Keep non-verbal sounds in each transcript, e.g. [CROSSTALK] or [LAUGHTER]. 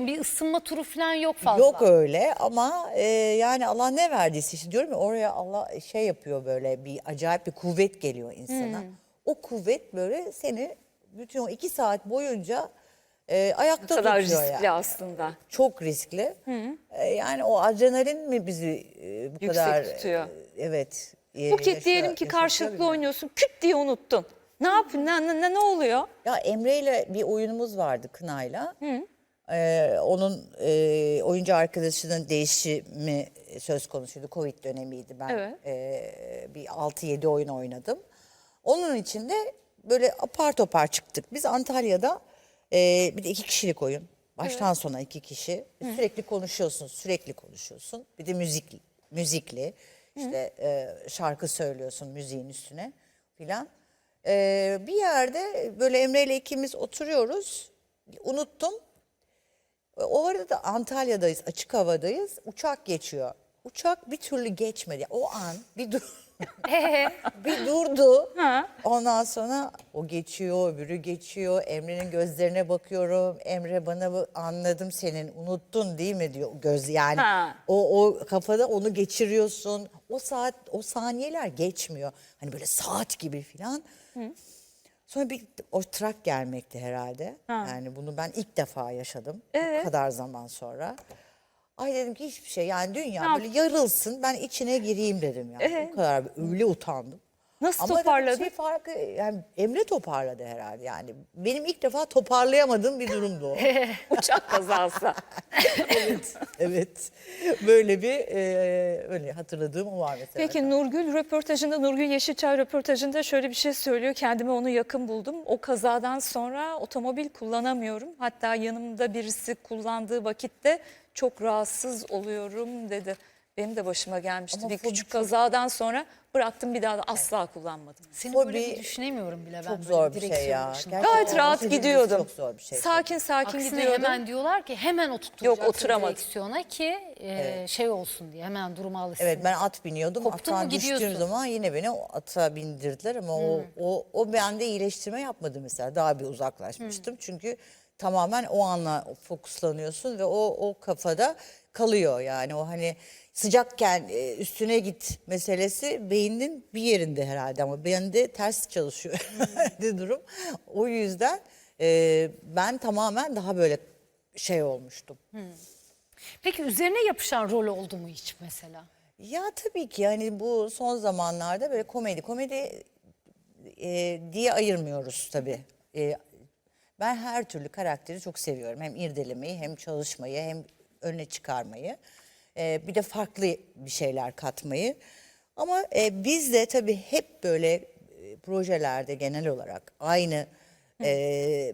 diyeceğim bir ısınma turu falan yok fazla. Yok öyle ama e, yani Allah ne verdiyse işte diyorum ya oraya Allah şey yapıyor böyle bir acayip bir kuvvet geliyor insana. Hmm. O kuvvet böyle seni bütün o iki saat boyunca e, Ne ayakta kadar tutuyor riskli yani. aslında. Çok riskli. E, yani o adrenalin mi bizi e, bu Yüksek kadar tutuyor. e, evet. e, Buket yaşa- diyelim ki yaşatıyor karşılıklı bilmiyorum. oynuyorsun. Küt diye unuttun. Ne yapıyorsun? Ne, ne, ne oluyor? Ya Emre ile bir oyunumuz vardı Kınay'la. Ee, onun e, oyuncu arkadaşının değişimi söz konusuydu. Covid dönemiydi. Ben Evet. e, bir 6-7 oyun oynadım. Onun içinde böyle apar topar çıktık. Biz Antalya'da e, bir de iki kişilik oyun. Baştan sona iki kişi. Sürekli konuşuyorsun, sürekli konuşuyorsun. Bir de müzik müzikli. İşte e, şarkı söylüyorsun müziğin üstüne filan. Ee, bir yerde böyle Emre ile ikimiz oturuyoruz. Unuttum. O arada da Antalya'dayız, açık havadayız. Uçak geçiyor. Uçak bir türlü geçmedi. O an bir dur [LAUGHS] bir durdu. Ondan sonra o geçiyor, öbürü geçiyor. Emre'nin gözlerine bakıyorum. Emre bana bu anladım senin unuttun değil mi diyor göz yani. Ha. O o kafada onu geçiriyorsun. O saat o saniyeler geçmiyor. Hani böyle saat gibi filan. Sonra bir o trak gelmekti herhalde. Yani bunu ben ilk defa yaşadım. Bu kadar zaman sonra. Ay dedim ki hiçbir şey yani dünya böyle yarılsın ben içine gireyim dedim yani. O kadar öyle utandım. Nasıl Ama dedim toparladın? Şey farkı yani Emre toparladı herhalde yani. Benim ilk defa toparlayamadığım bir durumdu o. [LAUGHS] Uçak kazası. [LAUGHS] evet. Böyle bir e, öyle hatırladığım o var mesela. Peki Nurgül röportajında, Nurgül Yeşilçay röportajında şöyle bir şey söylüyor. Kendime onu yakın buldum. O kazadan sonra otomobil kullanamıyorum. Hatta yanımda birisi kullandığı vakitte çok rahatsız oluyorum dedi. Benim de başıma gelmişti. Ama bir fobi küçük çok- kazadan sonra bıraktım bir daha da asla kullanmadım. Seni Fobi böyle bir düşünemiyorum bile ben. çok böyle zor bir şey direksiyon ya. başında. Gerçekten Gayet rahat gidiyordum. Çok zor bir şey. Sakin sakin Aksine gidiyordum. hemen diyorlar ki hemen oturtacaksın Yok, oturamadım. direksiyona ki e, şey olsun diye hemen duruma alışsın. Evet ben at biniyordum. Koptun mu Attan düştüğüm gidiyorsun. zaman yine beni o ata bindirdiler ama o, o, o bende iyileştirme yapmadı mesela. Daha bir uzaklaşmıştım. Çünkü tamamen o anla fokuslanıyorsun ve o, o kafada kalıyor yani. O hani sıcakken e, üstüne git meselesi beynin bir yerinde herhalde ama bende ters çalışıyor [LAUGHS] herhalde durum. O yüzden e, ben tamamen daha böyle şey olmuştum. Peki üzerine yapışan rol oldu mu hiç mesela? Ya tabii ki yani bu son zamanlarda böyle komedi komedi e, diye ayırmıyoruz tabii. E, ben her türlü karakteri çok seviyorum. Hem irdelemeyi hem çalışmayı hem öne çıkarmayı. E, bir de farklı bir şeyler katmayı. Ama e, biz de tabii hep böyle e, projelerde genel olarak aynı e,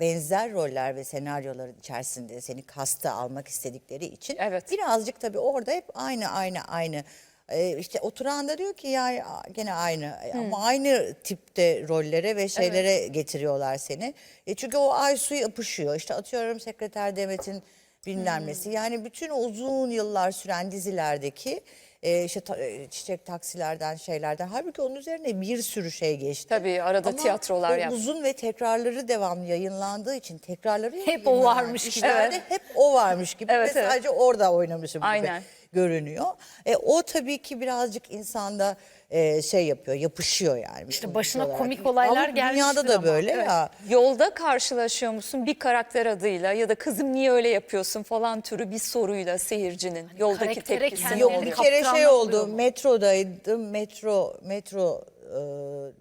benzer roller ve senaryoların içerisinde seni kasta almak istedikleri için Evet. birazcık tabii orada hep aynı aynı aynı ee, işte oturan da diyor ki ya gene aynı ama aynı tipte rollere ve şeylere getiriyorlar seni. E çünkü o Aysu yapışıyor. İşte atıyorum Sekreter Demet'in bilmem nesi. Yani bütün uzun yıllar süren dizilerdeki e, işte ta- e, çiçek taksilerden şeylerden. Halbuki onun üzerine bir sürü şey geçti. Tabii, arada Ama tiyatrolar o yaptı. uzun ve tekrarları devamlı yayınlandığı için tekrarları Hep o yayınlanan varmış gibi. işlerde hep o varmış gibi Evet, ve evet. sadece orada oynamışım gibi Aynen. görünüyor. E, o tabii ki birazcık insanda e, şey yapıyor, yapışıyor yani. İşte başına oyuncu komik olarak. olaylar ama Dünyada da ama. böyle ya. Yolda karşılaşıyor musun bir karakter adıyla ya da kızım niye öyle yapıyorsun falan türü bir soruyla seyircinin yoldaki karaktere tepkisi Yok bir kere şey oldu. Metrodaydım. Metro metro e,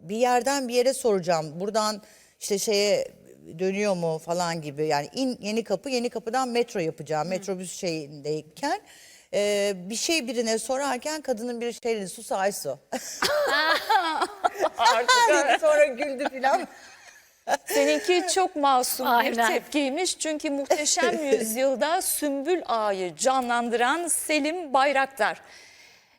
bir yerden bir yere soracağım. Buradan işte şeye dönüyor mu falan gibi. Yani in yeni kapı yeni kapıdan metro yapacağım. Metrobüs şeyindeyken e, bir şey birine sorarken kadının bir şey dedi. Sus Aysu. [LAUGHS] Dedi, Sonra güldü filan. [LAUGHS] Seninki çok masum bir Aynen. tepkiymiş. Çünkü Muhteşem Yüzyılda Sümbül Ağa'yı canlandıran Selim Bayraktar.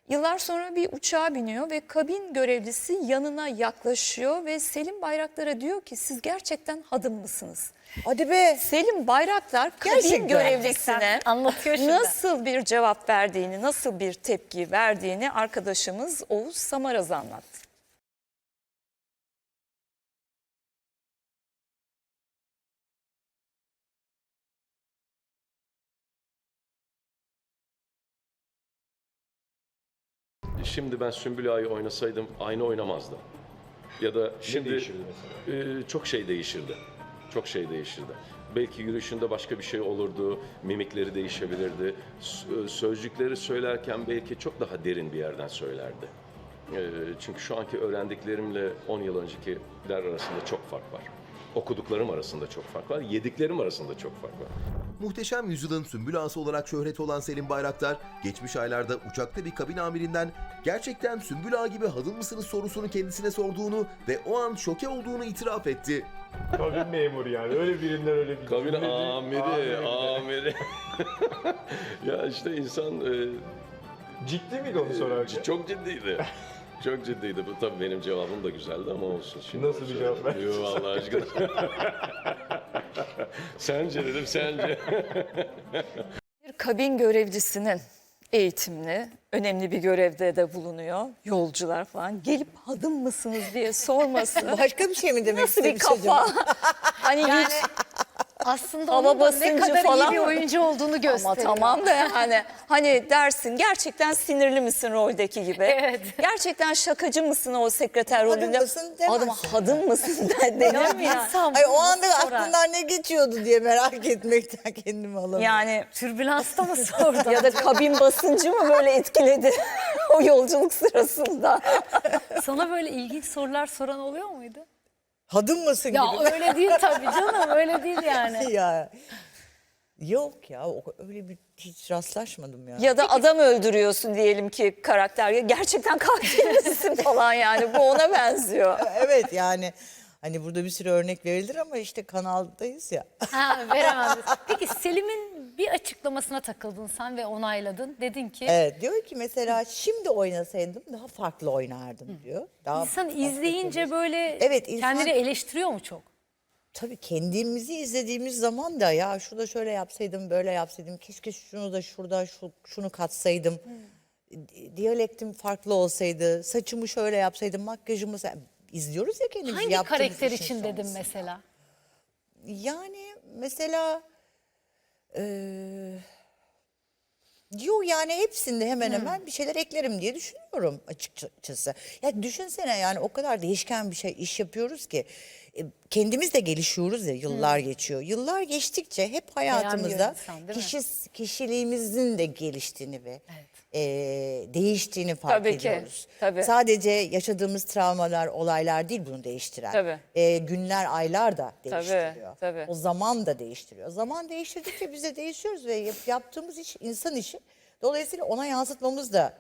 Yıllar sonra bir uçağa biniyor ve kabin görevlisi yanına yaklaşıyor ve Selim Bayraktar'a diyor ki siz gerçekten hadım mısınız? Hadi be. Selim Bayraktar kabin Gerçekten. görevlisine anlatıyor şimdi. nasıl bir cevap verdiğini, nasıl bir tepki verdiğini arkadaşımız Oğuz Samaraz anlattı. Şimdi ben Sümbül Ağa'yı oynasaydım aynı oynamazdı. Ya da şimdi e, çok şey değişirdi. Çok şey değişirdi. Belki yürüyüşünde başka bir şey olurdu, mimikleri değişebilirdi. E, Sözcükleri söylerken belki çok daha derin bir yerden söylerdi. E, Çünkü şu anki öğrendiklerimle 10 yıl öncekiler arasında çok fark var. Okuduklarım arasında çok fark var, yediklerim arasında çok fark var. Muhteşem Yüzyıl'ın sümbül ağası olarak şöhret olan Selim Bayraktar, geçmiş aylarda uçakta bir kabin amirinden gerçekten sümbül ağa gibi hadın mısınız sorusunu kendisine sorduğunu ve o an şoke olduğunu itiraf etti. Kabin memuru yani. Öyle birinden öyle bir Kabin Amiri. amiri. [LAUGHS] ya işte insan e, Ciddi miydi onu sorarken? çok ciddiydi. Çok ciddiydi. Bu tabii benim cevabım da güzeldi ama olsun. Şimdi Nasıl bir cevap verdin? Yok Allah aşkına. [LAUGHS] sence dedim sence. Bir kabin görevlisinin eğitimli, önemli bir görevde de bulunuyor. Yolcular falan gelip hadım mısınız diye sorması. [LAUGHS] Başka bir şey mi demek Nasıl bir kafa? hani hiç Aslında Hava onun da ne basıncı kadar falan iyi bir oyuncu olduğunu ama gösteriyor. tamam da yani hani dersin gerçekten sinirli misin roldeki gibi? [LAUGHS] Evet. Gerçekten şakacı mısın o sekreter Hadım rolünde? mısın demezsin. Adama hadım mısın der- denir mi ya? İnsan Ay o bunu anda sorar. aklından ne geçiyordu diye merak etmekten kendimi alamıyorum. Yani Türbülansta mı sordu? ya da kabin basıncı mı böyle etkiledi [LAUGHS] o yolculuk sırasında? Sana böyle ilginç sorular soran oluyor muydu? Hadım mısın Ya gibi. öyle değil tabii canım öyle değil yani. [LAUGHS] ya. Yok ya o- öyle bir hiç rastlaşmadım ya. Ya da adam öldürüyorsun diyelim ki karakter. Ya gerçekten katil misin [LAUGHS] falan yani bu ona benziyor. [LAUGHS] evet yani hani burada bir sürü örnek verilir ama işte kanaldayız ya. Ha veremem. Peki Selim'in bir açıklamasına takıldın sen ve onayladın. Dedin ki Evet diyor ki mesela şimdi oynasaydım daha farklı oynardım diyor. Daha insan farklı izleyince böyle Evet, insan- kendini eleştiriyor mu çok? Tabii kendimizi izlediğimiz zaman da ya şurada şöyle yapsaydım, böyle yapsaydım, keşke şunu da şurada şu, şunu katsaydım. Di- Diyalektim farklı olsaydı, saçımı şöyle yapsaydım, makyajımı izliyoruz ya kendimizi Hangi karakter için dedim mesela? Yani mesela eee Yok yani hepsinde hemen hemen bir şeyler eklerim diye düşünüyorum açıkçası. Ya düşünsene yani o kadar değişken bir şey iş yapıyoruz ki kendimiz de gelişiyoruz ya yıllar geçiyor. Yıllar geçtikçe hep hayatımızda insan, kişi, kişiliğimizin de geliştiğini ve e, değiştiğini fark Tabii ki, ediyoruz. tabii. Sadece yaşadığımız travmalar, olaylar değil bunu değiştiren. Tabii. E, günler, aylar da değiştiriyor. tabii. O zaman da değiştiriyor. Zaman değiştirdikçe biz de değişiyoruz ve yap- yaptığımız iş insan işi. Dolayısıyla ona yansıtmamız da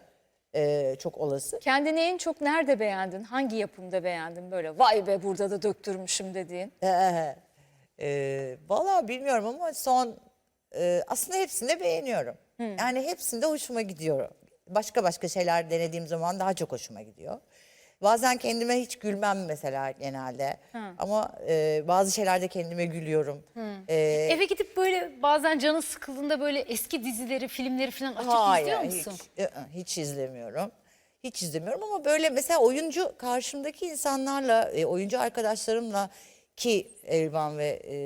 e, çok olası. Kendini en çok nerede beğendin? Hangi yapımda beğendin böyle? Vay be burada da döktürmüşüm dediğin. Ee, e, Valla bilmiyorum ama son e, aslında hepsini de beğeniyorum. Yani hepsinde hoşuma gidiyor. Başka başka şeyler denediğim zaman daha çok hoşuma gidiyor. Bazen kendime hiç gülmem mesela genelde. Ama e, bazı şeylerde kendime gülüyorum. E, Eve gidip böyle bazen canın sıkıldığında böyle eski dizileri, filmleri falan açıp izliyor musun? Hiç, ı-ı, hiç izlemiyorum. Hiç izlemiyorum ama böyle mesela oyuncu karşımdaki insanlarla, e, oyuncu arkadaşlarımla ki Elvan ve e,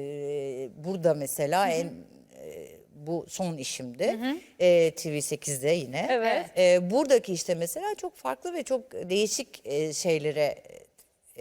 burada mesela en e, bu son işimdi. E, TV8'de yine. Evet. E, buradaki işte mesela çok farklı ve çok değişik e, şeylere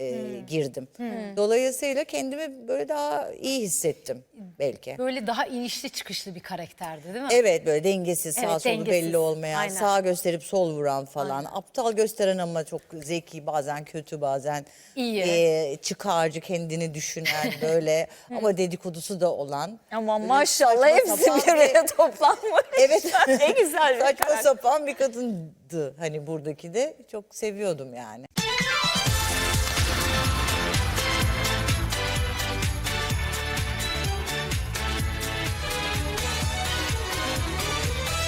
e, girdim. Dolayısıyla kendimi böyle daha iyi hissettim belki. Böyle daha inişli çıkışlı bir karakterdi değil mi? Evet böyle dengesiz sağ Evet, solu dengesiz. belli olmayan, Aynen. sağ gösterip sol vuran falan. Aptal gösteren ama çok zeki bazen kötü bazen İyi. e, çıkarcı kendini düşünen [LAUGHS] böyle ama dedikodusu da olan. Ama Böyle maşallah saçma hepsi sapan bir araya toplanmış. Evet. [LAUGHS] ne güzel bir Saçma karakter. sapan bir kadındı hani buradaki de çok seviyordum yani.